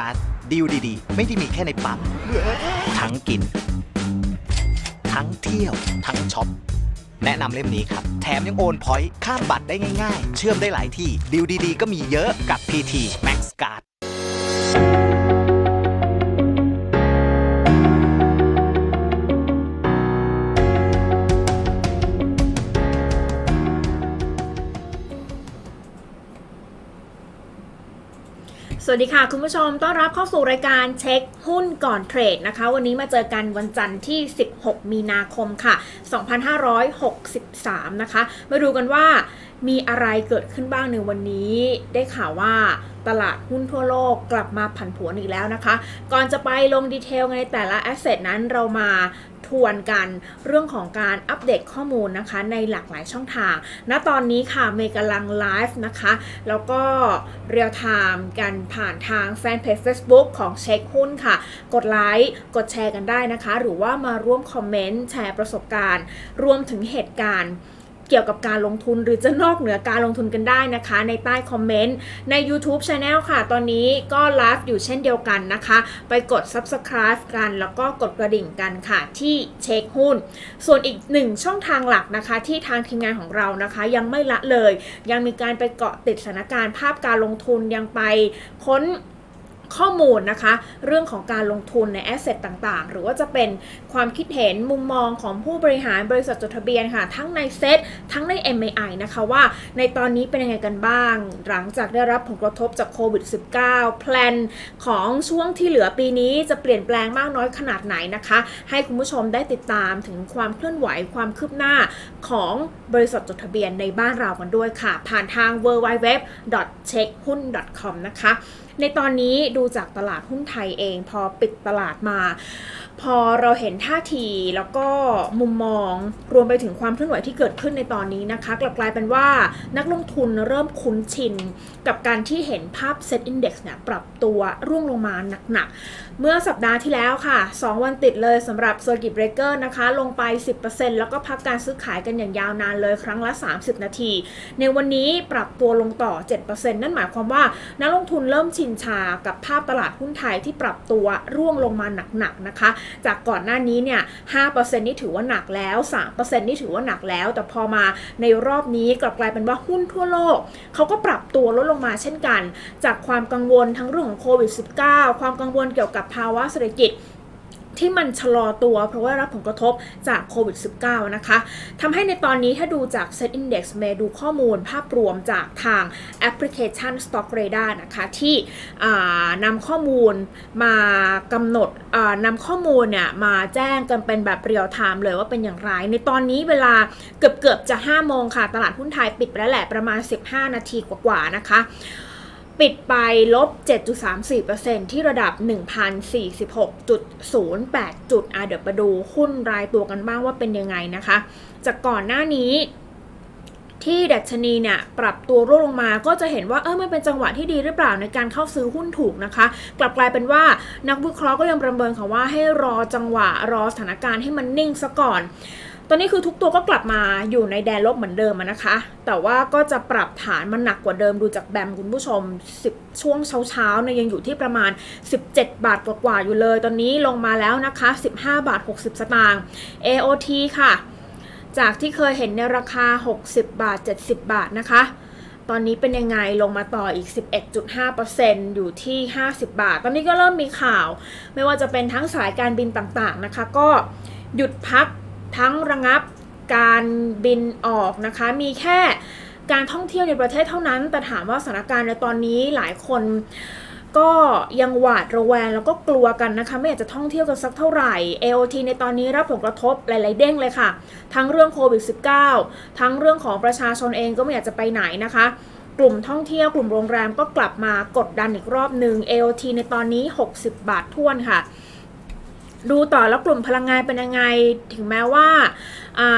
PT Max Card ดีลดีๆ ไม่ได้มีแค่ในปั๊มทั้งกิน ทั้งเที่ยว ทั้งช็อป แนะนำเล่มนี้ครับ แถมยังโอนพอยต์ข้ามบัตรได้ง่ายๆ เชื่อมได้หลายที่ดีลดีๆ ก็มีเยอะกับ PT Max Card วัสดีค่ะ คุณผู้ชมต้อนรับเข้าสู่รายการเช็คหุ้นก่อนเทรดนะคะ วันนี้มาเจอกันวันจันทร์ที่ 16 มีนาคมค่ะ 2563 นะคะ มาดูกันว่ามีอะไรเกิดขึ้นบ้างในวันนี้ได้ข่าวว่า ตลาดหุ้นทั่วโลกกลับมาผันผวนอีกแล้วนะคะ ก่อนจะไปลงดีเทลในแต่ละแอสเซทนั้นเรามาทวนกันเรื่องของการอัปเดตข้อมูลนะคะในหลากหลายช่องทาง ณ ตอนนี้ค่ะเมย์กำลังไลฟ์นะคะ แล้วก็เรียลไทม์กันผ่านทางแฟนเพจ Facebook ของเช็คหุ้นค่ะ กดไลค์กดแชร์กันได้นะคะ หรือว่ามาร่วมคอมเมนต์แชร์ประสบการณ์ รวมถึงเหตุการณ์ เกี่ยวกับการลงทุนหรือจะนอกเหนือการลงทุนกันได้นะคะ ในใต้คอมเมนต์ใน YouTube Channel ค่ะ ตอนนี้ก็ไลฟ์อยู่เช่นเดียวกันนะคะ ไปกด Subscribe กันแล้วก็กดกระดิ่งกันค่ะที่เช็คหุ้น ส่วนอีกหนึ่งช่องทางหลักนะคะ ที่ทางทีมงานของเรานะคะ ยังไม่ละเลย ยังมีการไปเกาะติดสถานการณ์ภาพการลงทุนยังไปค้น ข้อมูลนะคะ เรื่องของการลงทุนในแอสเซทต่างๆ หรือว่าจะเป็นความคิดเห็นมุมมองของผู้บริหารบริษัทจดทะเบียนค่ะ ทั้งในเซตทั้งใน MAI นะคะว่าในตอนนี้เป็นยังไงกันบ้าง หลังจากได้รับผลกระทบจากโควิด -19 แพลนของช่วงที่เหลือปีนี้จะเปลี่ยนแปลงมากน้อยขนาดไหนนะคะ ให้คุณผู้ชมได้ติดตามถึงความเคลื่อนไหวความคืบหน้าของบริษัทจดทะเบียนในบ้านเรากันด้วยค่ะ ผ่านทาง w w w c h e c k h u n c o m นะคะ ในตอนนี้ดูจากตลาดหุ้นไทยเองพอปิดตลาดมา พอเราเห็นท่าทีแล้วก็มุมมองรวมไปถึงความเคลื่อนไหวที่เกิดขึ้นในตอนนี้นะคะ กลับกลายเป็นว่านักลงทุนเริ่มคุ้นชิน กับการที่เห็นภาพเซตอินดี x เนี่ยปรับตัวร่วงลงมาหนักๆเมื่อสัปดาห์ที่แล้วค่ะ 2 วันติดเลยสำหรับ Circuit Breaker นะคะ ลงไป 10%แล้วก็พักการซื้อขายกันอย่างยาวนานเลยครั้งละ 30 นาที ในวันนี้ปรับตัวลงต่อ 7%นั่นหมายความว่า นักลงทุนเริ่มชินชากับภาพตลาดหุ้นไทยที่ปรับตัวร่วงลงมาหนักๆนะคะ จากก่อนหน้านี้เนี่ย5%นี่ถือว่าหนักแล้ว 3%นี่ถือว่าหนักแล้ว แต่พอมาในรอบนี้กลับกลายเป็นว่าหุ้นทั่วโลกเขาก็ปรับตัวลดลงมาเช่นกัน จากความกังวลทั้งเรื่องของโควิด -19 ความกังวลเกี่ยวกับภาวะเศรษฐกิจที่มันชะลอตัวเพราะว่ารับผลกระทบจากโควิด -19 นะคะทำให้ในตอนนี้ถ้าดูจาก Set Index เมย์ดูข้อมูลภาพรวมจากทางแอปพลิเคชัน Stock Radar นะคะที่นำข้อมูลมากำหนดนำข้อมูลเนี่ยมาแจ้งกันเป็นแบบเรียลไทม์เลยว่าเป็นอย่างไร ในตอนนี้เวลาเกือบเกือบจะ 5 โมงค่ะ ตลาดหุ้นไทยปิดไปแล้วแหละประมาณ 15 นาทีกว่าๆนะคะ ปิดไปลบ 7.34%ที่ระดับ 1,046.08 จุดอะเดี๋ยวไปดูหุ้นรายตัวกันบ้างว่าเป็นยังไงนะคะ จากก่อนหน้านี้ที่ดัชนีเนี่ยปรับตัวร่วงลงมาก็จะเห็นว่าเออมันเป็นจังหวะที่ดีหรือเปล่าในการเข้าซื้อหุ้นถูกนะคะ กลับกลายเป็นว่านักวิเคราะห์ก็ยังประเมินค่ะว่าให้รอจังหวะรอสถานการณ์ให้มันนิ่งซะก่อน ตอนนี้คือทุกตัวก็กลับมาอยู่ในแดนลบเหมือนเดิมนะคะ แต่ว่าก็จะปรับฐานมันหนักกว่าเดิมดูจากแบมคุณผู้ชม 10 ช่วงเช้าๆเนี่ยยังอยู่ที่ประมาณ 17 บาทกว่าๆอยู่เลย ตอนนี้ลงมาแล้วนะคะ 15 บาท 60 สตางค์ AOT ค่ะ จากที่เคยเห็นในราคา 60 บาท 70 บาทนะคะตอนนี้เป็นยังไงลงมาต่ออีก 11.5%อยู่ที่ 50 บาท ตอนนี้ก็เริ่มมีข่าว ไม่ว่าจะเป็นทั้งสายการบินต่างๆนะคะ ก็หยุดพัก ทั้งระงับการบินออกนะคะ มีแค่การท่องเที่ยวในประเทศเท่านั้น แต่ถามว่าสถานการณ์ในตอนนี้หลายคนก็ยังหวาดระแวงแล้วก็กลัวกันนะคะ ไม่อยากจะท่องเที่ยวกันสักเท่าไหร่ AOT ในตอนนี้รับผลกระทบหลาย ๆ เด้งเลยค่ะ ทั้งเรื่องโควิด -19 ทั้งเรื่องของประชาชนเองก็ไม่อยากจะไปไหนนะคะ กลุ่มท่องเที่ยวกลุ่มโรงแรมก็กลับมากดดันอีกรอบหนึ่ง AOT ในตอนนี้ 60 บาทท้วนค่ะ ดูต่อแล้วกลุ่มพลังงานเป็นยังไง ถึงแม้ว่า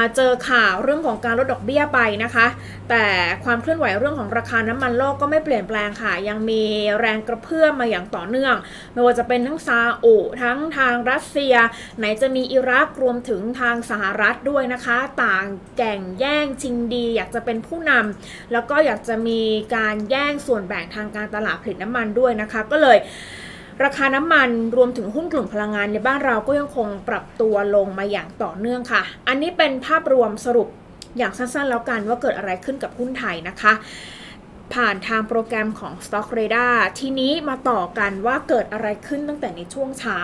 าเจอข่าวเรื่องของการลดดอกเบี้ยไปนะคะ แต่ความเคลื่อนไหวเรื่องของราคาน้ำมันโลกก็ไม่เปลี่ยนแปลงค่ะ ยังมีแรงกระเพื่อมมาอย่างต่อเนื่อง ไม่ว่าจะเป็นทั้งซาอุทั้งทางรัสเซีย ไหนจะมีอิรักรวมถึงทางสหรัฐด้วยนะคะ ต่างแก่งแย่งชิงดี อยากจะเป็นผู้นำแล้วก็อยากจะมีการแย่งส่วนแบ่งทางการตลาดผลิตน้ำมันด้วยนะคะ ก็เลย ราคาน้ำมันรวมถึงหุ้นกลุ่มพลังงานในบ้านเราก็ยังคงปรับตัวลงมาอย่างต่อเนื่องค่ะ อันนี้เป็นภาพรวมสรุปอย่างสั้นๆ แล้วกันว่าเกิดอะไรขึ้นกับหุ้นไทยนะคะ ผ่านทางโปรแกรมของ Stock Radar ทีนี้มาต่อกันว่าเกิดอะไรขึ้นตั้งแต่ในช่วงเช้า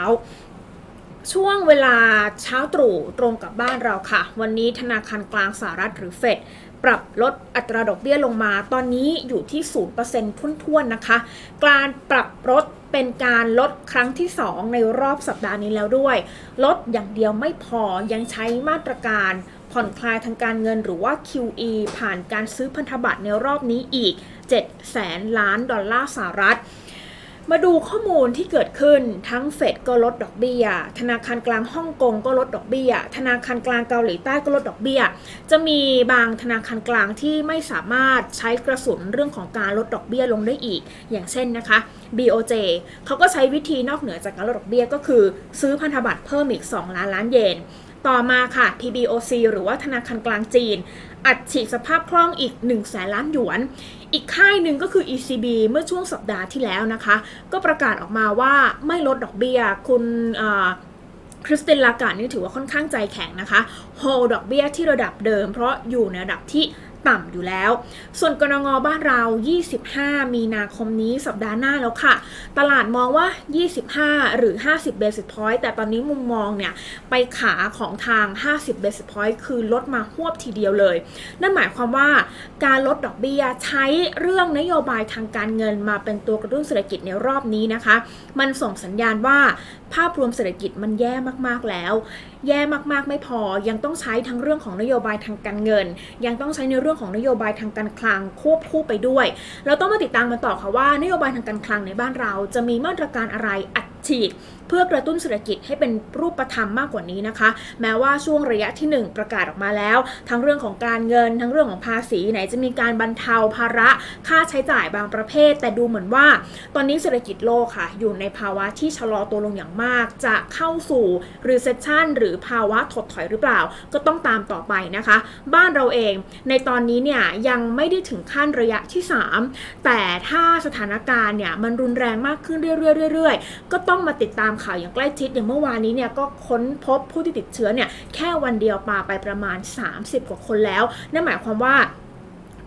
ช่วงเวลาเช้าตรู่ตรงกับบ้านเราค่ะ วันนี้ธนาคารกลางสหรัฐหรือเฟดปรับลดอัตราดอกเบี้ยลงมา ตอนนี้อยู่ที่ 0%ทุ่นๆนะคะ การปรับลด เป็นการลดครั้งที่ 2 ในรอบสัปดาห์นี้แล้วด้วย ลดอย่างเดียวไม่พอยังใช้มาตรการผ่อนคลายทางการเงินหรือว่า QE ผ่านการซื้อพันธบัตรในรอบนี้อีก 7 แสนล้านดอลลาร์สหรัฐ มาดูข้อมูลที่เกิดขึ้นทั้งเฟดก็ลดดอกเบี้ย ธนาคารกลางฮ่องกงก็ลดดอกเบี้ย ธนาคารกลางเกาหลีใต้ก็ลดดอกเบี้ย จะมีบางธนาคารกลางที่ไม่สามารถใช้กระสุนเรื่องของการลดดอกเบี้ยลงได้อีก อย่างเช่นนะคะ BOJ เขาก็ใช้วิธีนอกเหนือจากการลดดอกเบี้ยก็คือ ซื้อพันธบัตรเพิ่มอีก 2 ล้านล้านเยน ต่อมาค่ะ PBOC หรือว่าธนาคารกลางจีน อัดฉีดสภาพคล่องอีก1แสนล้านหยวน อีกค่ายหนึ่งก็คือ ECB เมื่อช่วงสัปดาห์ที่แล้วนะคะ ก็ประกาศออกมาว่าไม่ลดดอกเบี้ย คุณคริสตินลาการดนี่ถือว่าค่อนข้างใจแข็งนะคะโฮดอกเบี้ยที่ระดับเดิม เพราะอยู่ในระดับที่ ต่ำอยู่แล้ว ส่วนกรงงบ้านเรา 25 มีนาคมนี้สัปดาห์หน้าแล้วค่ะ ตลาดมองว่า 25 หรือ 50 basis point แต่ตอนนี้มุมมองเนี่ย ไปขาของทาง 50 basis point คือลดมาหวบทีเดียวเลย นั่นหมายความว่าการลดดอกเบี้ยใช้เรื่องนโยบายทางการเงินมาเป็นตัวกระตุ้นเศรษฐกิจในรอบนี้นะคะ มันส่งสัญญาณว่าภาพรวมเศรษฐกิจมันแย่มากๆแล้ว แย่มากๆไม่พอ ยังต้องใช้ทั้งเรื่องของนโยบายทางการเงิน ยังต้องใช้ในเรื่องื่องของนโยบายทางการคลังควบคู่ไปด้วย เราต้องมาติดตามกันต่อค่ะว่านโยบายทางการคลังในบ้านเราจะมีมาตรการอะไรอัดฉีด เพื่อกระตุ้นเศรษฐกิจให้เป็นรูปธรรมมากกว่านี้นะคะ แม้ว่าช่วงระยะที่ 1 ประกาศออกมาแล้ว ทั้งเรื่องของการเงิน ทั้งเรื่องของภาษีไหนจะมีการบรรเทาภาระค่าใช้จ่ายบางประเภท แต่ดูเหมือนว่า ตอนนี้เศรษฐกิจโลกค่ะ อยู่ในภาวะที่ชะลอตัวลงอย่างมาก จะเข้าสู่ recession หรือภาวะถดถอยหรือเปล่า ก็ต้องตามต่อไปนะคะ บ้านเราเองในตอนนี้เนี่ยยังไม่ได้ถึงขั้นระยะที่ 3 แต่ถ้าสถานการณ์เนี่ยมันรุนแรงมากขึ้นเรื่อยๆๆก็ต้องมาติดตามข่าวอย่างใกล้ชิดอย่างเมื่อวานนี้เนี่ยก็ค้นพบผู้ที่ติดเชื้อเนี่ยแค่วันเดียวปาไปประมาณ 30 กว่าคนแล้วนั่นหมายความว่า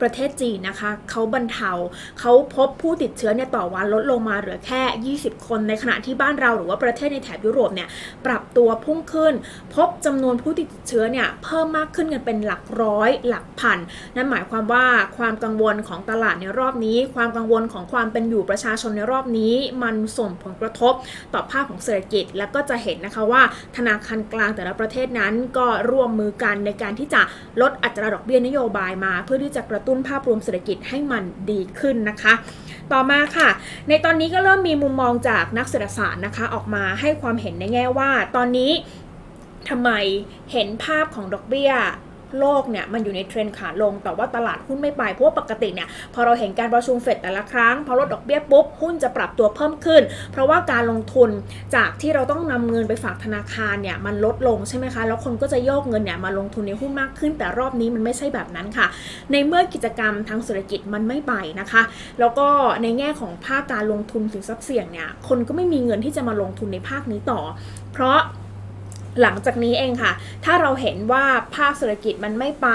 ประเทศจีนนะคะเขาบรรเทาเขาพบผู้ติดเชื้อเนี่ยต่อวันลดลงมาเหลือแค่ 20 คนในขณะที่บ้านเราหรือว่าประเทศในแถบยุโรปเนี่ยปรับตัวพุ่งขึ้น พบจำนวนผู้ติดเชื้อเนี่ยเพิ่มมากขึ้นกันเป็นหลักร้อย หลักพัน นั่นหมายความว่าความกังวลของตลาดในรอบนี้ ความกังวลของความเป็นอยู่ประชาชนในรอบนี้ มันส่งผลกระทบต่อภาพของเศรษฐกิจ แล้วก็จะเห็นนะคะว่าธนาคารกลางแต่ละประเทศนั้นก็ร่วมมือกันในการที่จะลดอัตราดอกเบี้ยนโยบายมา เพื่อที่จะกระตุ้นภาพรวมเศรษฐกิจให้มันดีขึ้นนะคะ ต่อมาค่ะ ในตอนนี้ก็เริ่มมีมุมมองจากนักเศรษฐศาสตร์นะคะ ออกมาให้ความเห็นในแง่ว่า ตอนนี้ทำไมเห็นภาพของดอกเบี้ย โลกเนี่ยมันอยู่ในเทรนด์ขาลง แต่ว่าตลาดหุ้นไม่ไป เพราะว่าปกติเนี่ยพอเราเห็นการประชุมเฟดแต่ละครั้ง พอลดดอกเบี้ยปุ๊บหุ้นจะปรับตัวเพิ่มขึ้น เพราะว่าการลงทุนจากที่เราต้องนำเงินไปฝากธนาคารเนี่ยมันลดลงใช่ไหมคะ แล้วคนก็จะโยกเงินเนี่ยมาลงทุนในหุ้นมากขึ้น แต่รอบนี้มันไม่ใช่แบบนั้นค่ะ ในเมื่อกิจกรรมทางเศรษฐกิจมันไม่ไปนะคะ แล้วก็ในแง่ของภาคการลงทุนสินทรัพย์เสี่ยงเนี่ยคนก็ไม่มีเงินที่จะมาลงทุนในภาคนี้ต่อ เพราะ หลังจากนี้เองค่ะ ถ้าเราเห็นว่าภาคเศรษฐกิจมันไม่ไป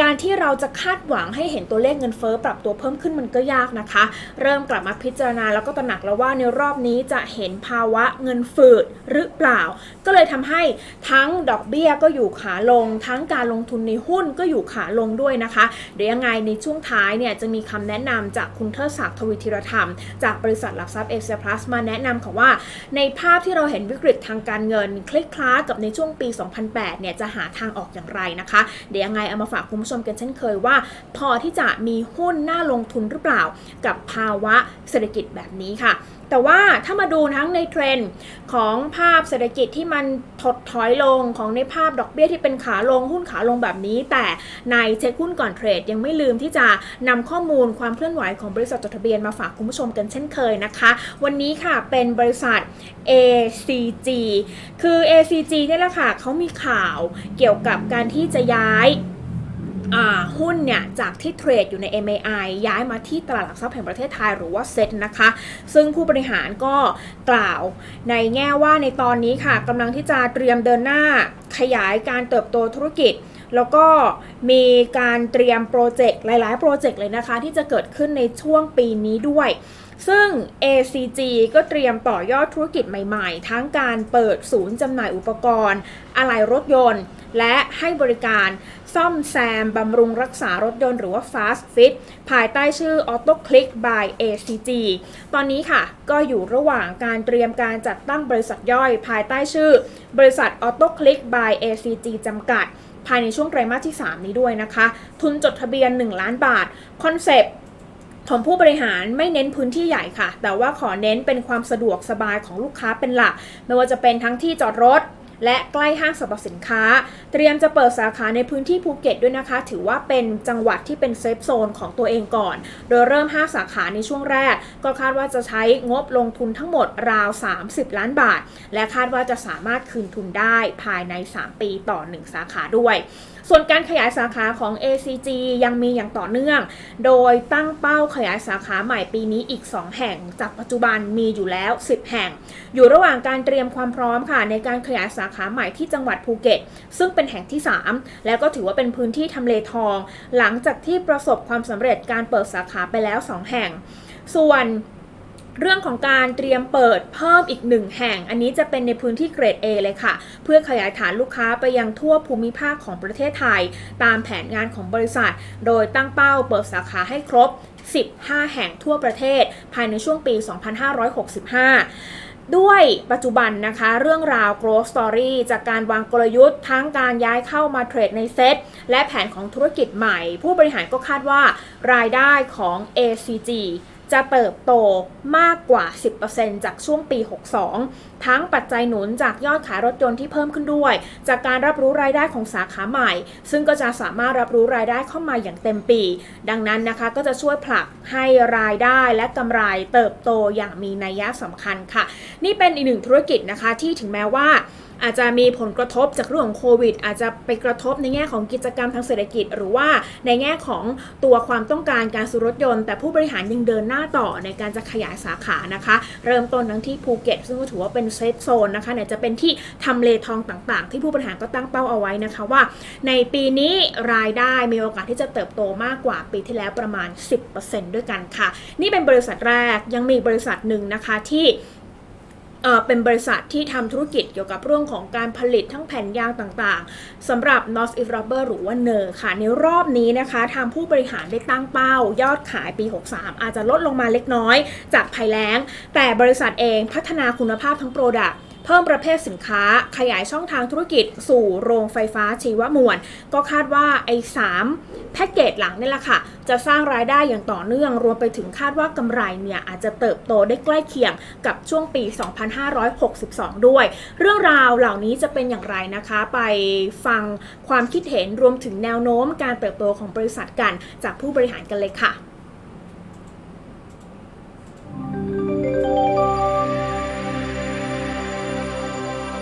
การที่เราจะคาดหวังให้เห็นตัวเลขเงินเฟ้อปรับตัวเพิ่มขึ้นมันก็ยากนะคะ เริ่มกลับมาพิจารณาแล้วก็ตระหนักแล้วว่าในรอบนี้จะเห็นภาวะเงินฝืดหรือเปล่า ก็เลยทำให้ทั้งดอกเบี้ยก็อยู่ขาลง ทั้งการลงทุนในหุ้นก็อยู่ขาลงด้วยนะคะ เดี๋ยวยังไงในช่วงท้ายเนี่ยจะมีคำแนะนำจากคุณเทิดศักดิ์ทวีธีรธรรม จากบริษัทหลักทรัพย์เอเชียพลัสมาแนะนำค่ะว่า ในภาพที่เราเห็นวิกฤตทางการเงินคล้ายๆกับในช่วงปี 2008 เนี่ยจะหาทางออกอย่างไรนะคะ เดี๋ยวยังไงเอามาฝากคุณผู้ชผู้ชมกันเช่นเคยว่า พอที่จะมีหุ้นน่าลงทุนหรือเปล่า กับภาวะเศรษฐกิจแบบนี้ค่ะ แต่ว่าถ้ามาดูทั้งในเทรนด์ของภาพเศรษฐกิจที่มันถดถอยลงของในภาพดอกเบี้ยที่เป็นขาลงหุ้นขาลงแบบนี้ แต่ในเช็คหุ้นก่อนเทรดยังไม่ลืมที่จะนำข้อมูลความเคลื่อนไหวของบริษัทจดทะเบียนมาฝากคุณผู้ชมกันเช่นเคยนะคะ วันนี้ค่ะเป็นบริษัท ACG คือ ACG นี่แหละค่ะเขามีข่าวเกี่ยวกับการที่จะย้าย หุ้นเนี่ยจากที่เทรดอยู่ใน MAI ย้ายมาที่ตลาดหลักทรัพย์แห่งประเทศไทยหรือว่าเซ็ตนะคะ ซึ่งผู้บริหารก็กล่าวในแง่ว่าในตอนนี้ค่ะกำลังที่จะเตรียมเดินหน้าขยายการเติบโตธุรกิจแล้วก็มีการเตรียมโปรเจกต์หลาย ๆ โปรเจกต์เลยนะคะ ที่จะเกิดขึ้นในช่วงปีนี้ด้วย ซึ่ง ACG ก็เตรียมต่อยอดธุรกิจใหม่ ๆ ทั้งการเปิดศูนย์จำหน่ายอุปกรณ์ อะไหล่รถยนต์ และให้บริการ ซ่อมแซมบำรุงรักษารถยนต์หรือว่า Fast Fit ภายใต้ชื่อ Auto Click by ACG ตอนนี้ค่ะ ก็อยู่ระหว่างการเตรียมการจัดตั้งบริษัทย่อยภายใต้ชื่อ บริษัท Auto Click by ACG จำกัด ภายในช่วงไตรมาสที่ 3 นี้ด้วยนะคะ ทุนจดทะเบียน 1 ล้านบาท คอนเซปต์ของผู้บริหารไม่เน้นพื้นที่ใหญ่ค่ะ แต่ว่าขอเน้นเป็นความสะดวกสบายของลูกค้าเป็นหลัก ไม่ว่าจะเป็นทั้งที่จอดรถ และใกล้ห้างสรรพสินค้า เตรียมจะเปิดสาขาในพื้นที่ภูเก็ตด้วยนะคะ ถือว่าเป็นจังหวัดที่เป็นเซฟโซนของตัวเองก่อน โดยเริ่ม 5 สาขาในช่วงแรก ก็คาดว่าจะใช้งบลงทุนทั้งหมดราว 30 ล้านบาท และคาดว่าจะสามารถคืนทุนได้ภายใน 3 ปีต่อ 1 สาขาด้วย ส่วนการขยายสาขาของ ACG ยังมีอย่างต่อเนื่อง โดยตั้งเป้าขยายสาขาใหม่ปีนี้อีก 2 แห่ง จากปัจจุบันมีอยู่แล้ว 10 แห่ง อยู่ระหว่างการเตรียมความพร้อมค่ะ ในการขยายสาขาใหม่ที่จังหวัดภูเก็ต ซึ่งเป็นแห่งที่ 3 แล้วก็ถือว่าเป็นพื้นที่ทำเลทอง หลังจากที่ประสบความสำเร็จการเปิดสาขาไปแล้ว 2 แห่ง ส่วน เรื่องของการเตรียมเปิดเพิ่มอีกหนึ่งแห่ง อันนี้จะเป็นในพื้นที่เกรด A เลยค่ะ เพื่อขยายฐานลูกค้าไปยังทั่วภูมิภาคของประเทศไทย ตามแผนงานของบริษัท โดยตั้งเป้าเปิดสาขาให้ครบ 15 แห่งทั่วประเทศ ภายในช่วงปี 2565ด้วยปัจจุบันนะคะเรื่องราว growth story จากการวางกลยุทธ์ทั้งการย้ายเข้ามาเทรดในเซ็ตและแผนของธุรกิจใหม่ ผู้บริหารก็คาดว่ารายได้ของ ACG จะเติบโตมากกว่า 10%จากช่วงปี 62 ทั้งปัจจัยหนุนจากยอดขายรถยนต์ที่เพิ่มขึ้นด้วย จากการรับรู้รายได้ของสาขาใหม่ ซึ่งก็จะสามารถรับรู้รายได้เข้ามาอย่างเต็มปี ดังนั้นนะคะก็จะช่วยผลักให้รายได้และกำไรเติบโตอย่างมีนัยยะสำคัญค่ะ นี่เป็นอีกหนึ่งธุรกิจนะคะที่ถึงแม้ว่า อาจจะมีผลกระทบจากเรื่องของโควิด อาจจะไปกระทบในแง่ของกิจกรรมทางเศรษฐกิจ หรือว่าในแง่ของตัวความต้องการการซื้อรถยนต์ แต่ผู้บริหารยังเดินหน้าต่อในการจะขยายสาขานะคะ เริ่มต้นทั้งที่ภูเก็ตซึ่งก็ถือว่าเป็นเซฟโซนนะคะไหนจะเป็นที่ทำเลทองต่างๆ ที่ผู้บริหารก็ตั้งเป้าเอาไว้นะคะว่า ในปีนี้รายได้มีโอกาสที่จะเติบโตมากกว่าปีที่แล้วประมาณ 10%ด้วยกันค่ะ นี่เป็นบริษัทแรกยังมีบริษัทหนึ่งนะคะที่ เออเป็นบริษัทที่ทำธุรกิจเกี่ยวกับเรื่องของการผลิตทั้งแผ่นยางต่างๆสำหรับ North East Rubber หรือว่าเนอร์ค่ะ ในรอบนี้นะคะทางผู้บริหารได้ตั้งเป้า ยอดขายปี 63 อาจจะลดลงมาเล็กน้อยจากภัยแล้ง แต่บริษัทเองพัฒนาคุณภาพทั้งโปรดักต์ เพิ่มประเภทสินค้าขยายช่องทางธุรกิจสู่โรงไฟฟ้าชีวมวล ก็คาดว่าไอ้3แพ็กเกจหลังนี่แหละค่ะ จะสร้างรายได้อย่างต่อเนื่อง รวมไปถึงคาดว่ากำไรเนี่ยอาจจะเติบโตได้ใกล้เคียงกับช่วงปี 2562 ด้วย เรื่องราวเหล่านี้จะเป็นอย่างไรนะคะ ไปฟังความคิดเห็นรวมถึงแนวโน้มการเติบโตของบริษัทกันจากผู้บริหารกันเลยค่ะ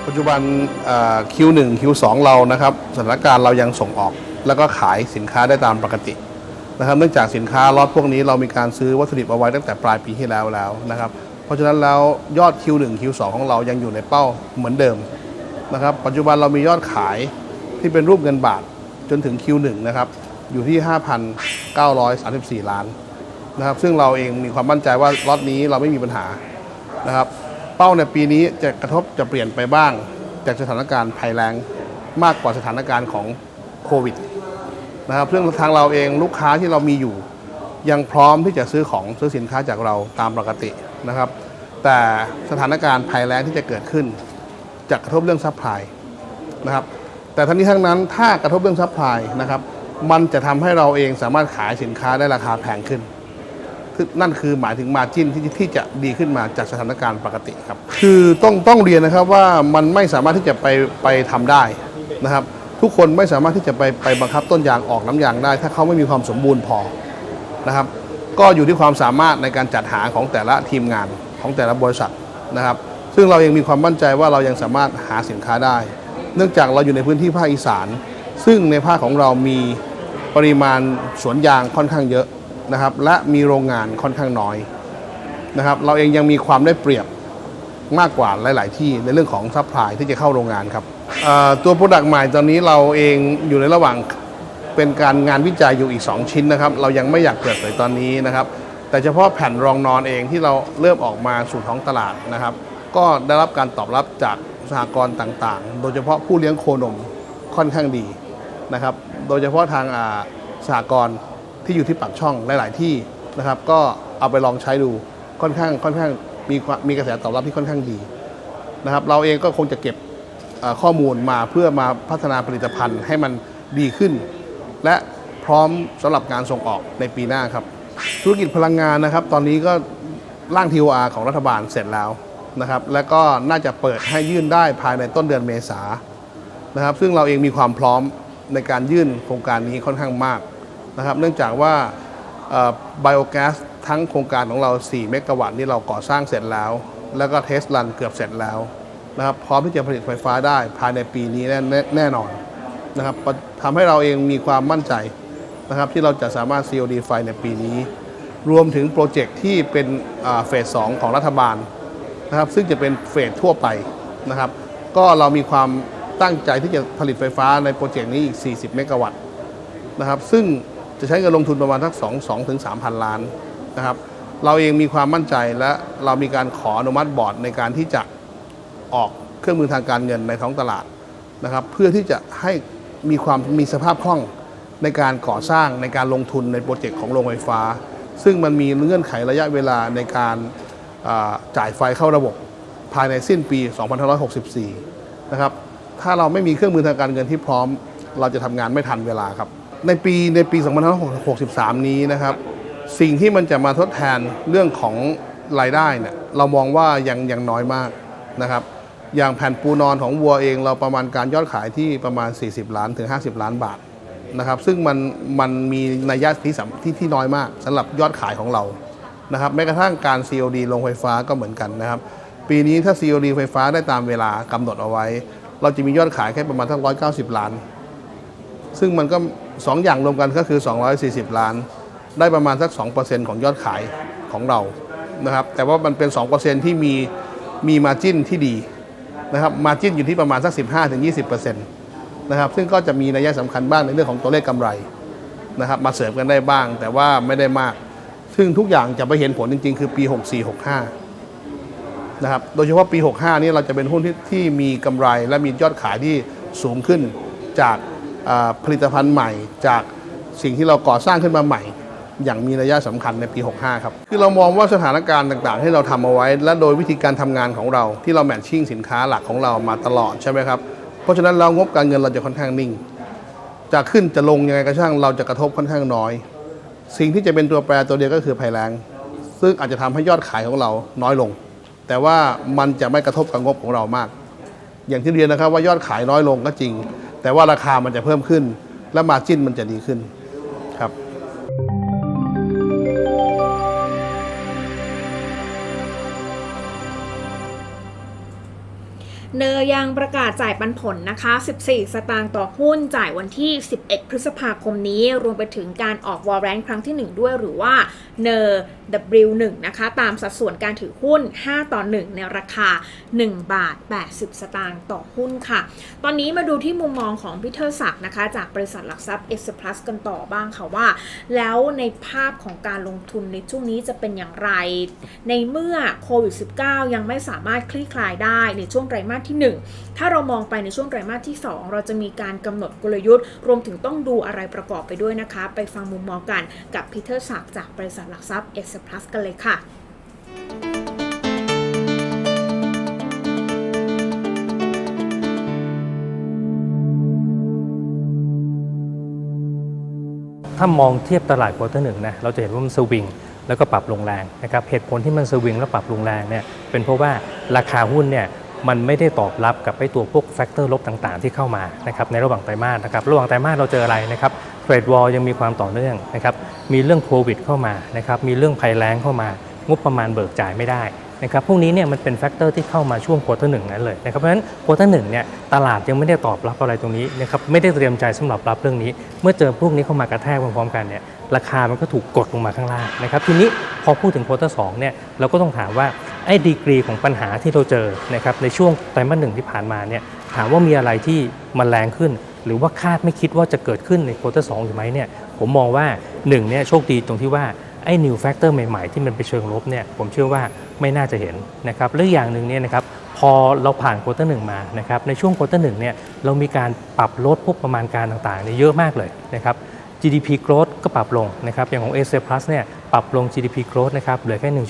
ปัจจุบันเอ่อ Q1 Q2 เรานะครับสถานการณ์เรายังส่งออก แล้วก็ขายสินค้าได้ตามปกตินะครับเนื่องจากสินค้าล็อตพวกนี้เรามีการซื้อวัตถุดิบเอาไว้ตั้งแต่ปลายปีที่แล้วแล้วนะครับเพราะฉะนั้นแล้วยอด Q1 Q2 ของเรายังอยู่ในเป้าเหมือนเดิมนะครับปัจจุบันเรามียอดขายที่เป็นรูปเงินบาทจนถึง Q1 นะครับอยู่ที่ 5,934 ล้านนะครับซึ่งเราเองมีความมั่นใจว่าล็อตนี้เราไม่มีปัญหานะครับ เป้าในปีนี้จะกระทบจะเปลี่ยนไปบ้าง จากสถานการณ์ภัยแล้งมากกว่าสถานการณ์ของโควิดนะครับซึ่องทางเราเองลูกค้าที่เรามีอยู่ ยังพร้อมที่จะซื้อของซื้อสินค้าจากเราตามปกตินะครับ แต่สถานการณ์ภัยแล้งที่จะเกิดขึ้นจะกระทบเรื่องซัพพลายนะครับแต่ทั้งนี้ทั้งนั้นถ้ากระทบเรื่องซัพพลายนะครับมันจะทำให้เราเองสามารถขายสินค้าได้ราคาแพงขึ้น นั่นคือหมายถึงมาจิ้นที่ที่จะดีขึ้นมาจากสถานการณ์ปกติครับ คือต้องต้องเรียนนะครับว่ามันไม่สามารถที่จะไปไปทำได้นะครับ ทุกคนไม่สามารถที่จะไปไปบังคับต้นยางออกน้ำยางได้ ถ้าเขาไม่มีความสมบูรณ์พอนะครับ ก็อยู่ที่ความสามารถในการจัดหาของแต่ละทีมงานของแต่ละบริษัทนะครับ ซึ่งเรายังมีความมั่นใจว่าเรายังสามารถหาสินค้าได้ เนื่องจากเราอยู่ในพื้นที่ภาคอีสาน ซึ่งในภาคของเรามีปริมาณสวนยางค่อนข้างเยอะ นะครับและมีโรงงานค่อนข้างน้อยนะครับเราเองยังมีความได้เปรียบมากกว่าหลาย ๆ ที่ในเรื่องของซัพพลายที่จะเข้าโรงงานครับตัวโปรดักต์ใหม่ตอนนี้เราเองอยู่ในระหว่างเป็นการงานวิจัยอยู่อีก 2 ชิ้นนะครับ เรายังไม่อยากเปิดเผยตอนนี้นะครับ แต่เฉพาะแผ่นรองนอนเองที่เราเริ่มออกมาสู่ท้องตลาดนะครับ ก็ได้รับการตอบรับจากสหกรณ์ต่าง ๆ โดยเฉพาะผู้เลี้ยงโคนมค่อนข้างดีนะครับ โดยเฉพาะทางสหกรณ์ ที่อยู่ที่ปากช่องหลาย ๆ ที่นะครับ ก็เอาไปลองใช้ดูค่อนข้างค่อนข้างมีมีกระแสตอบรับที่ค่อนข้างดีนะครับ เราเองก็คงจะเก็บข้อมูลมาเพื่อมาพัฒนาผลิตภัณฑ์ให้มันดีขึ้น และพร้อมสำหรับงานส่งออกในปีหน้าครับ ธุรกิจพลังงานนะครับ ตอนนี้ก็ร่าง TOR ของรัฐบาลเสร็จแล้วนะครับ และก็น่าจะเปิดให้ยื่นได้ภายในต้นเดือนเมษานะครับ ซึ่งเราเองมีความพร้อมในการยื่นโครงการนี้ค่อนข้างมาก นะครับ เนื่องจากว่าไบโอแก๊สทั้งโครงการของเรา 4 เมกะวัตต์นี่เราก่อสร้างเสร็จแล้ว แล้วก็เทสรันเกือบเสร็จแล้วนะครับ พร้อมที่จะผลิตไฟฟ้าได้ภายในปีนี้แน่แน่นอนนะครับทำให้เราเองมีความมั่นใจนะครับที่เราจะสามารถ COD ไฟในปีนี้ รวมถึงโปรเจกต์ที่เป็นเฟสสองของรัฐบาลนะครับซึ่งจะเป็นเฟสทั่วไปนะครับก็เรามีความตั้งใจที่จะผลิตไฟฟ้าในโปรเจกต์นี้อีก 40 เมกะวัตต์นะครับซึ่ง จะใช้เงินลงทุนประมาณทัก2 2ถึง3,000 ล้านนะครับ เราเองมีความมั่นใจและเรามีการขออนุมัติบอร์ดในการที่จะออกเครื่องมือทางการเงินในท้องตลาดนะครับ เพื่อที่จะให้มีความมีสภาพคล่องในการก่อสร้างในการลงทุนในโปรเจกต์ของโรงไฟฟ้า ซึ่งมันมีเงื่อนไขระยะเวลาในการจ่ายไฟเข้าระบบภายในสิ้นปี 2564 นะครับ ถ้าเราไม่มีเครื่องมือทางการเงินที่พร้อม เราจะทำงานไม่ทันเวลาครับ ในปีในปี 2563 นี้นะครับ สิ่งที่มันจะมาทดแทนเรื่องของรายได้เนี่ยเรามองว่ายังยังน้อยมากนะครับ อย่างแผ่นปูนอนของวัวเอง เราประมาณการยอดขายที่ประมาณ 40 ล้านถึง 50 ล้านบาทนะครับ ซึ่งมันมันมีนัยยะที่สที่ที่น้อยมากสำหรับยอดขายของเรานะครับแม้กระทั่งการ COD ลงไฟฟ้าก็เหมือนกันนะครับ ปีนี้ถ้า COD ไฟฟ้าได้ตามเวลากำหนดเอาไว้ เราจะมียอดขายแค่ประมาณทั้ง190 ล้าน ซึ่งมันก็ 2ออย่างรวมกันก็คือ 240 ล้าน ได้ประมาณสัก 2%ของยอดขายของเรานะครับแต่ว่ามันเป็น 2%ที่มีมีมาจิ้นที่ดีนะครับมาจิ้นอยู่ที่ประมาณสัก 15-20%นะครับซึ่งก็จะมีนัยสำคัญบ้างในเรื่องของตัวเลขกำไรนะครับมาเสริมกันได้บ้าง แต่ว่าไม่ได้มาก ซึ่งทุกอย่างจะไปเห็นผลจริง ๆ คือปี 64-65นะครับโดยเฉพาะปี 65 นี้เราจะเป็นหุ้นที่ที่มีกำไรและมียอดขายที่สูงขึ้นจาก ผลิตภัณฑ์ใหม่จากสิ่งที่เราก่อสร้างขึ้นมาใหม่ อย่างมีนัยะสำคัญในปี 65 ครับ คือเรามองว่าสถานการณ์ต่างๆ ที่เราทำเอาไว้ และโดยวิธีการทำงานของเรา ที่เราแมทชิ่งสินค้าหลักของเรามาตลอดใช่ไหมครับ เพราะฉะนั้นเรางบการเงินเราจะค่อนข้างนิ่ง จะขึ้นจะลงยังไงก็ช่างเราจะกระทบค่อนข้างน้อย สิ่งที่จะเป็นตัวแปรตัวเดียวก็คือภัยแรงซึ่งอาจจะทำให้ยอดขายของเราน้อยลง แต่ว่ามันจะไม่กระทบกับงบของเรามาก อย่างที่เรียนนะครับว่ายอดขายน้อยลงก็จริง แต่ว่าราคามันจะเพิ่มขึ้น และมาจิ้นมันจะดีขึ้น เนยยังประกาศจ่ายปันผลนะคะ 14 สตางค์ต่อหุ้นจ่ายวันที่ 11 พฤษภาคมนี้ รวมไปถึงการออกวอร์แรนครั้งที่ 1 ด้วยหรือว่าเนอ W1 นะคะ ตามสัดส่วนการถือหุ้น 5 ต่อ 1 ในราคา 1 บาท 80 สตางค์ต่อหุ้นค่ะ ตอนนี้มาดูที่มุมมองของพีเทอร์ศักนะคะ จากบริษัทหลักทรัพย์ S Plus กันต่อบ้างค่ะว่า แล้วในภาพของการลงทุนในช่วงนี้จะเป็นอย่างไร ในเมื่อโควิด -19 ยังไม่สามารถคลี่คลายได้ในช่วงไตรมาสที่ 1 ถ้าเรามองไปในช่วงไตรมาสที่ 2 เราจะมีการกำหนดกลยุทธ์ รวมถึงต้องดูอะไรประกอบไปด้วยนะคะ ไปฟังมุมมองกันกับพีเตอร์ศักดิ์จากบริษัทหลักทรัพย์ S Plus กันเลยค่ะถ้ามองเทียบตลาดควอเตอร์หนึ่งนะเราจะเห็นว่ามันสวิงแล้วก็ปรับลงแรงนะครับเหตุผลที่มันสวิงแล้วปรับลงแรงเนี่ยเป็นเพราะว่าราคาหุ้นเนี่ย มันไม่ได้ตอบรับกับไอ้ตัวพวกแฟกเตอร์ลบต่างๆ ที่เข้ามานะครับในระหว่างไตรมาสนะครับระหว่างไตรมาสเราเจออะไรนะครับเทรดวอลยังมีความต่อเนื่องนะครับมีเรื่องโควิดเข้ามานะครับมีเรื่องภัยแล้งเข้ามางบประมาณเบิกจ่ายไม่ได้ นะครับพวกนี้เนี่ยมันเป็นแฟกเตอร์ที่เข้ามาช่วงควอเตอร์หนึ่งนั้นเลยนะครับเพราะฉะนั้นควอเตอร์หนึ่งเนี่ยตลาดยังไม่ได้ตอบรับอะไรตรงนี้นะครับไม่ได้เตรียมใจสำหรับรับเรื่องนี้ เมื่อเจอพวกนี้เข้ามากระแทกพร้อมๆกันเนี่ยราคามันก็ถูกกดลงมาข้างล่างนะครับทีนี้พอพูดถึงควอเตอร์สองเนี่ยเราก็ต้องถามว่าไอ้ดีกรีของปัญหาที่เราเจอนะครับในช่วงไตรมาสหนึ่งที่ผ่านมาเนี่ยถามว่ามีอะไรที่มันแรงขึ้น หรือว่าคาดไม่คิดว่าจะเกิดขึ้นในควอเตอร์สองอยู่ไหมเนี่ยผมมองว่าหนึ่งเนี่ยโชคดีตรงที่ว่า ไอ้ new factor ใหม่ ๆ ที่มันไปเชิงลบเนี่ยผมเชื่อว่าไม่น่าจะเห็นนะครับและอีกอย่างหนึ่งเนี่ยนะครับพอเราผ่านควอเตอร์หนึ่งมานะครับในช่วงควอเตอร์หนึ่งเนี่ยเรามีการปรับลดพวกประมาณการต่างๆเนี่ยเยอะมากเลยนะครับ GDP growth ก็ปรับลงนะครับอย่างของ a s Plus เนี่ยปรับลง GDP growth นะครับเหลือแค่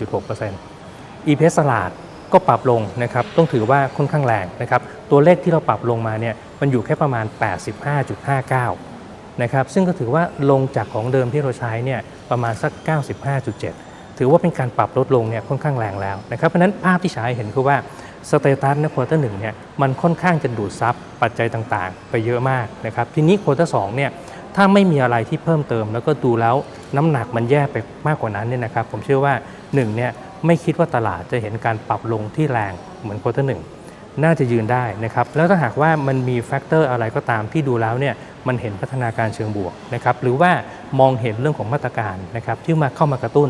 1.6% EPS ตลาดก็ปรับลงนะครับต้องถือว่าค่อนข้างแรงนะครับตัวเลขที่เราปรับลงมาเนี่ยมันอยู่แค่ประมาณ 85.59 นะครับซึ่งก็ถือว่าลงจากของเดิมที่เราใช้เนี่ยประมาณสัก 95.7 ถือว่าเป็นการปรับลดลงเนี่ยค่อนข้างแรงแล้วนะครับเพราะนั้นภาพที่ฉายเห็นคือว่าสเตตัสในควอเตอร์หนึ่งเนี่ยมันค่อนข้างจะดูดซับปัจจัยต่างๆ ไปเยอะมากนะครับทีนี้ควอเตอร์สองเนี่ยถ้าไม่มีอะไรที่เพิ่มเติม แล้วก็ดูแล้วน้ำหนักมันแย่ไปมากกว่านั้นเนี่ยนะครับผมเชื่อว่าหนึ่งเนี่ยไม่คิดว่าตลาดจะเห็นการปรับลงที่แรงเหมือนควอเตอร์หนึ่ง น่าจะยืนได้นะครับแล้วถ้าหากว่ามันมีแฟกเตอร์อะไรก็ตามที่ดูแล้วเนี่ยมันเห็นพัฒนาการเชิงบวกนะครับหรือว่ามองเห็นเรื่องของมาตรการนะครับที่มาเข้ามากระตุ้น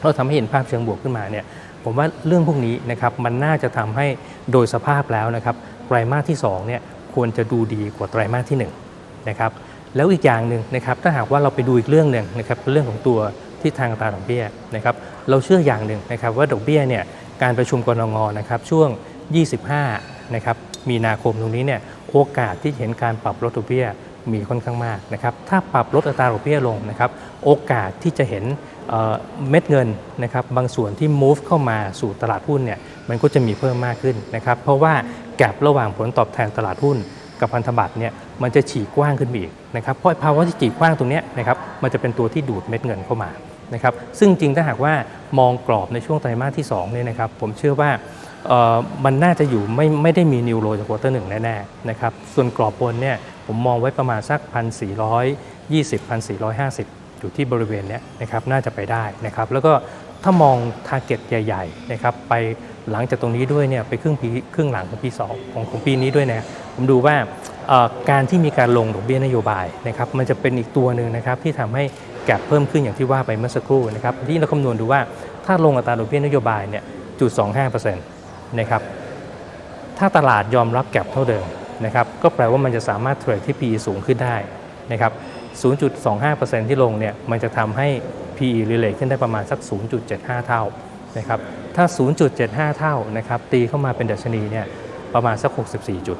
เราทำให้เห็นภาพเชิงบวกขึ้นมาเนี่ยผมว่าเรื่องพวกนี้นะครับมันน่าจะทำให้โดยสภาพแล้วนะครับไตรมาสที่2เนี่ยควรจะดูดีกว่าไตรมาสที่1นะครับแล้วอีกอย่างหนึ่งนะครับถ้าหากว่าเราไปดูอีกเรื่องหนึ่งนะครับเรื่องของตัวที่ทางตาดอกเบี้ยนะครับเราเชื่ออย่างหนึ่งนะครับว่าดอกเบี้ยเนี่ยการประชุมกรงงนะครับช่วง 25นะครับมีนาคมตรงนี้เนี่ยโอกาสที่เห็นการปรับลดดอกเบี้ยมีค่อนข้างมากนะครับถ้าปรับลดอัตราดอกเบี้ยลงนะครับโอกาสที่จะเห็นเเม็ดเงินนะครับบางส่วนที่ move เข้ามาสู่ตลาดหุ้นเนี่ยมันก็จะมีเพิ่มมากขึ้นนะครับเพราะว่าแกลบระหว่างผลตอบแทนตลาดหุ้นกับพันธบัตรเนี่ยมันจะฉีกกว้างขึ้นไปอีกนะครับเพราะภาวะที่ฉีกกว้างตรงนี้นะครับมันจะเป็นตัวที่ดูดเม็ดเงินเข้ามานะครับซึ่งจริงถ้าหากว่ามองกรอบในช่วงไตรมาสที่2เนี่ยนะครับผมเชื่อว่า มันน่าจะอยู่ไม่ไม่ได้มีนิวโรจากควอเตอร์หนึ่งแน่ๆนะครับส่วนกรอบบนเนี่ยผมมองไว้ประมาณสัก 1,420 1,450 อยู่ที่บริเวณเนี้ยนะครับน่าจะไปได้นะครับแล้วก็ถ้ามองทาร์เก็ตใหญ่ๆนะครับไปหลังจากตรงนี้ด้วยเนี่ยไปครึ่งปีครึ่งหลังของปี2ของของปีนี้ด้วยนะผมดูว่าการที่มีการลงดอกเบี้ยนโยบายนะครับมันจะเป็นอีกตัวหนึ่งนะครับที่ทำให้แกลบเพิ่มขึ้นอย่างที่ว่าไปเมื่อสักครู่นะครับที่เราคำนวณดูว่าถ้าลงอัตราดอกเบี้ยนโยบายเนี่ยจุด25% นะครับถ้าตลาดยอมรับแก็บเท่าเดิมนะครับก็แปลว่ามันจะสามารถเทรดที่ PE สูงขึ้นได้นะครับ 0.25%ที่ลงเนี่ยมันจะทำให้ PE รีเลทขึ้นได้ประมาณสัก 0.75 เท่านะครับถ้า 0.75 เท่านะครับตีเข้ามาเป็นดัชนีเนี่ยประมาณสัก 64 จุด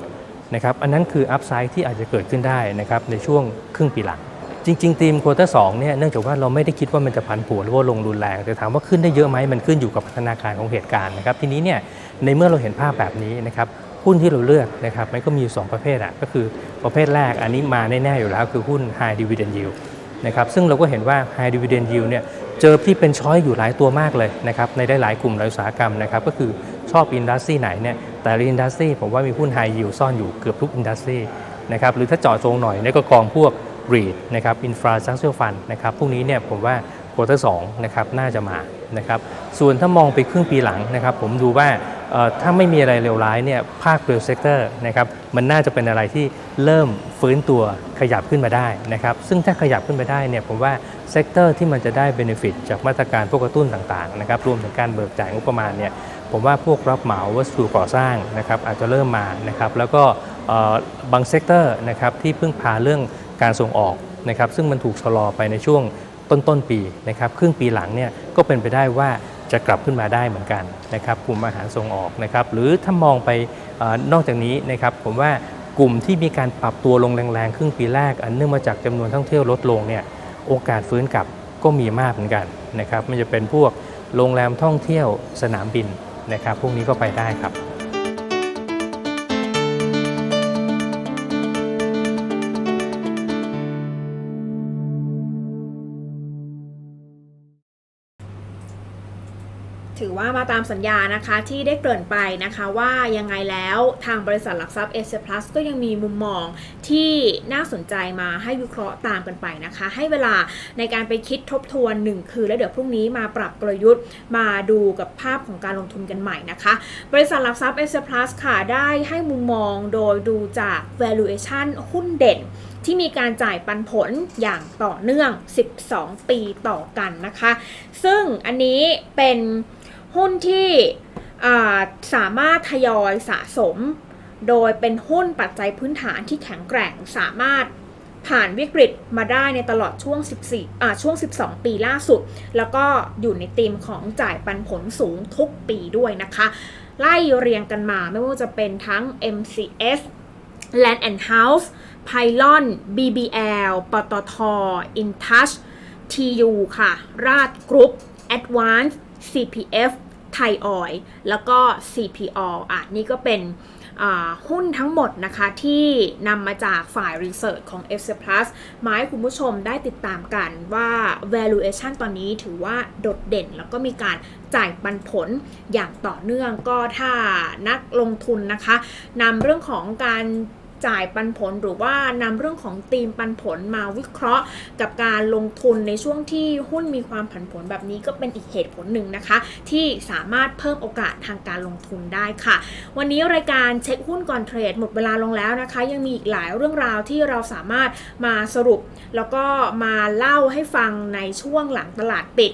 นะครับอันนั้นคืออัพไซด์ที่อาจจะเกิดขึ้นได้นะครับในช่วงครึ่งปีหลัง จริงๆทีมควอเตอร์สเนี่ยเนื่องจากว่าเราไม่ได้คิดว่ามันจะผันผวนหรือว่าลงรุนแรง แต่ถามว่าขึ้นได้เยอะไหมมันขึ้นอยู่กับพัฒนาการของเหตุการณ์นะครับทีนี้เนี่ย ในเมื่อเราเห็นภาพแบบนี้นะครับหุ้นที่เราเลือกนะครับมันก็มีอยู่สองประเภทอะก็คือประเภทแรกอันนี้มาแน่ ๆ อยู่แล้วคือหุ้น High Dividend Yield นะครับซึ่งเราก็เห็นว่า High Dividend Yield เนี่ยเจอที่เป็นช้อยอยู่หลายตัวมากเลยนะครับในได้หลายกลุ่มหลายอุตสาหกรรมนะครับก็คือชอบอินดัสทรีไหนเนี่ยแต่ละอินดัสทรีผมว่ามีหุ้น High Yield ซ่อนอยู่เกือบทุกอินดัสทรีนะครับหรือถ้าเจาะจงหน่อยเนี่ยก็กองพวก REIT นะครับ Infrastructure Fund นะครับพวกนี้เนี่ยผมว่า ควอเตอร์สนะครับน่าจะมานะครับส่วนถ้ามองไปครึ่งปีหลังนะครับผมดูว่าถ้าไม่มีอะไรเลวร้ายเนี่ยภาคเร a เซกเตอร์นะครับมันน่าจะเป็นอะไรที่เริ่มฟื้นตัวขยับขึ้นมาได้นะครับซึ่งถ้าขยับขึ้นมาได้เนี่ยผมว่าเซกเตอร์ที่มันจะได้เบนฟิตจากมาตรการพวกกระตุ้นต่างๆนะครับรวมถึงการเบิกจ่ายงบประมาณเนี่ยผมว่าพวกรับเหมาวัสดุก่อสร้างนะครับอาจจะเริ่มมานะครับแล้วก็บางเซกเตอร์นะครับที่เพึ่งพาเรื่องการส่งออกนะครับซึ่งมันถูกชะลอไปในช่วง ต้นต้นๆปีนะครับครึ่งปีหลังเนี่ยก็เป็นไปได้ว่าจะกลับขึ้นมาได้เหมือนกันนะครับกลุ่มอาหารส่งออกนะครับหรือถ้ามองไปอนอกจากนี้นะครับผมว่ากลุ่มที่มีการปรับตัวลงแรงๆ ครึ่งปีแรก อันเนื่องมาจากจำนวนท่องเที่ยวลดลงเนี่ยโอกาสฟื้นกลับก็มีมากเหมือนกันนะครับมันจะเป็นพวกโรงแรมท่องเที่ยวสนามบินนะครับพวกนี้ก็ไปได้ครับามสัญญานะคะที่ได้เกริ่นไปนะคะว่ายังไงแล้วทางบริษัทหลักทรัพย์เอเชียพลัสก็ยังมีมุมมองที่น่าสนใจมาให้วิเคราะห์ตามกันไปนะคะ ให้เวลาในการไปคิดทบทวน 1 คืนแล้วเดี๋ยวพรุ่งนี้มาปรับกลยุทธ์มาดูกับภาพของการลงทุนกันใหม่นะคะ บริษัทหลักทรัพย์เอเชียพลัสค่ะได้ให้มุมมองโดยดูจาก valuation หุ้นเด่นที่มีการจ่ายปันผลอย่างต่อเนื่อง 12 ปีต่อกันนะคะ ซึ่งอันนี้เป็น หุ้นที่สามารถทยอยสะสม โดยเป็นหุ้นปัจจัยพื้นฐานที่แข็งแกร่งสามารถผ่านวิกฤตมาได้ในตลอดช่วง 14อ่าช่วง 12 ปีล่าสุด แล้วก็อยู่ในธีมของจ่ายปันผลสูงทุกปีด้วยนะคะ ไล่เรียงกันมาไม่ว่าจะเป็นทั้ง MCS Land and House Pylon BBL ปตท InTouch TU ค่ะ ราดกรุ๊ป Advance CPF ไทยออยแล้วก็ CPO อะนี่ก็เป็นหุ้นทั้งหมดนะคะที่นำมาจากฝ่าย Research ของ f c Plus มาให้คุณผู้ชมได้ติดตามกันว่า valuation ตอนนี้ถือว่าโดดเด่น แล้วก็มีการจ่ายปันผลอย่างต่อเนื่องก็ถ้านักลงทุนนะคะนำเรื่องของการ จ่ายปันผล หรือว่านำเรื่องของธีมปันผลมาวิเคราะห์ กับการลงทุนในช่วงที่หุ้นมีความผันผวนแบบนี้ก็เป็นอีกเหตุผลหนึ่งนะคะ ที่สามารถเพิ่มโอกาสทางการลงทุนได้ค่ะ วันนี้รายการเช็คหุ้นก่อนเทรดหมดเวลาลงแล้วนะคะ ยังมีอีกหลายเรื่องราวที่เราสามารถมาสรุป แล้วก็มาเล่าให้ฟังในช่วงหลังตลาดปิด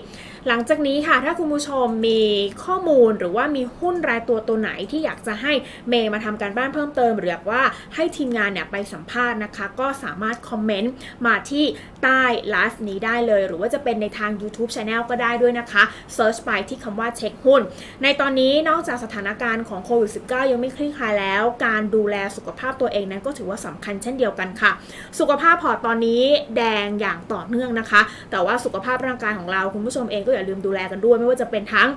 หลังจากนี้ค่ะถ้าคุณผู้ชมมีข้อมูลหรือว่ามีหุ้นรายตัวตัวไหนที่อยากจะให้เมย์มาทำการบ้านเพิ่มเติม หรืออยกว่าให้ทีมงานเนี่ยไปสัมภาษณ์นะคะ ก็สามารถคอมเมนต์มาที่ใต้ไลฟ์นี้ได้เลย หรือว่าจะเป็นในทาง YouTube Channel ก็ได้ด้วยนะคะเซิร์ชไปที่คำว่าเช็คหุ้น ในตอนนี้นอกจากสถานการณ์ของโควิด -19 ยังไม่คลี่คลายแล้ว การดูแลสุขภาพตัวเองนั้นก็ถือว่าสำคัญเช่นเดียวกันค่ะ สุขภาพพอตอนนี้แดงอย่างต่อเนื่องนะคะ แต่ว่าสุขภาพร่างกายของเราคุณผู้ชมเองก็อย่าลืมดูแลกันด้วย ไม่ว่าจะเป็นทั้ง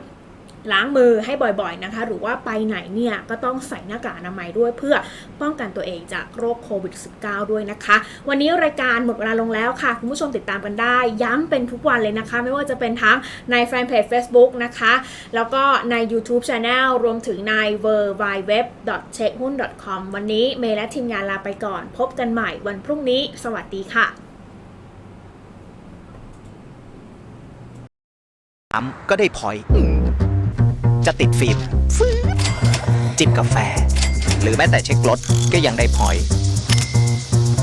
ล้างมือให้บ่อยๆนะคะ หรือว่าไปไหนเนี่ยก็ต้องใส่หน้ากากอนามัยด้วยเพื่อป้องกันตัวเองจากโรคโควิด -19 ด้วยนะคะ วันนี้รายการหมดเวลาลงแล้วค่ะ คุณผู้ชมติดตามกันได้ ย้ำเป็นทุกวันเลยนะคะ ไม่ว่าจะเป็นทั้งในแฟนเพจ Facebook นะคะ แล้วก็ใน YouTube Channel รวมถึงใน w w w c h e c k h u n c o m วันนี้เมย์และทีมงานลาไปก่อน พบกันใหม่วันพรุ่งนี้ สวัสดีค่ะ ปั๊มก็ได้พอยจะติดฟิล์มจิบกาแฟ หรือแม้แต่เช็ครถก็ยังได้พอย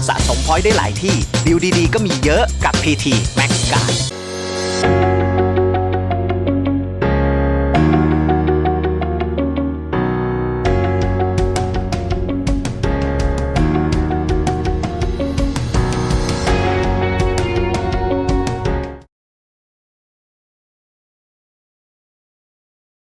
สะสมพอยได้หลายที่ดีลดีๆก็มีเยอะกับ PT Max Card